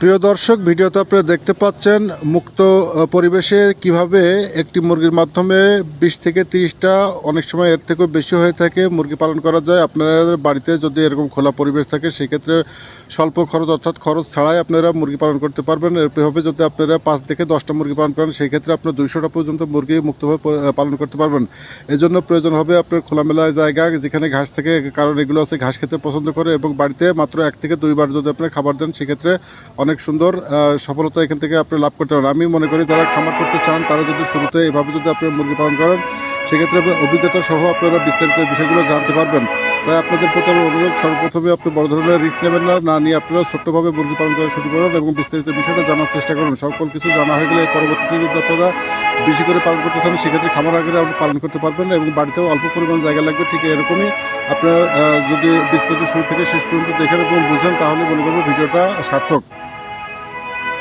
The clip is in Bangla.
প্রিয় দর্শক, ভিডিওতে আপনারা দেখতে পাচ্ছেন মুক্ত পরিবেশে কীভাবে একটি মুরগির মাধ্যমে বিশ থেকে তিরিশটা অনেক সময় এর থেকেও বেশি হয়ে থাকে মুরগি পালন করা যায়। আপনাদের বাড়িতে যদি এরকম খোলা পরিবেশ থাকে, সেক্ষেত্রে স্বল্প খরচ অর্থাৎ খরচ ছাড়াই আপনারা মুরগি পালন করতে পারবেন। এভাবে যদি আপনারা পাঁচ থেকে দশটা মুরগি পালন করেন সেই ক্ষেত্রে আপনার দুইশোটা পর্যন্ত মুরগি মুক্তভাবে পালন করতে পারবেন। এই জন্য প্রয়োজন হবে আপনার খোলামেলা জায়গা, যেখানে ঘাস থাকে, কারণ এগুলো আছে ঘাস খেতে পছন্দ করে এবং বাড়িতে মাত্র এক থেকে দুইবার যদি আপনি খাবার দেন, সেক্ষেত্রে অনেক সুন্দর সফলতা এখান থেকে আপনি লাভ করতে পারেন। আমি মনে করি যারা খামার করতে চান, তারা যদি শুরুতে এভাবে যদি আপনি মুরগি পালন করেন, সেক্ষেত্রে অভিজ্ঞতা সহ আপনারা বিস্তারিত বিষয়গুলো জানতে পারবেন। তাই আপনাদের প্রতি আমার অনুরোধ, সর্বপ্রথমে আপনি বড় ধরনের রিস্ক নেবেন না না নিয়ে আপনারা ছোট্টভাবে মুরগি পালন করা শুরু করুন এবং বিস্তারিত বিষয়টা জানার চেষ্টা করুন। সকল কিছু জানা হয়ে গেলে পরবর্তীতে যদি আপনারা বেশি করে পালন করতে চান, সেক্ষেত্রে খামার আগে আপনি পালন করতে পারবেন এবং বাড়িতেও অল্প পরিমাণ জায়গা লাগবে, ঠিক এরকমই আপনারা যদি বিস্তারিত শুরু থেকে শেষ পর্যন্ত দেখেন এবং বুঝেন, তাহলে মনে করব ভিডিওটা সার্থক।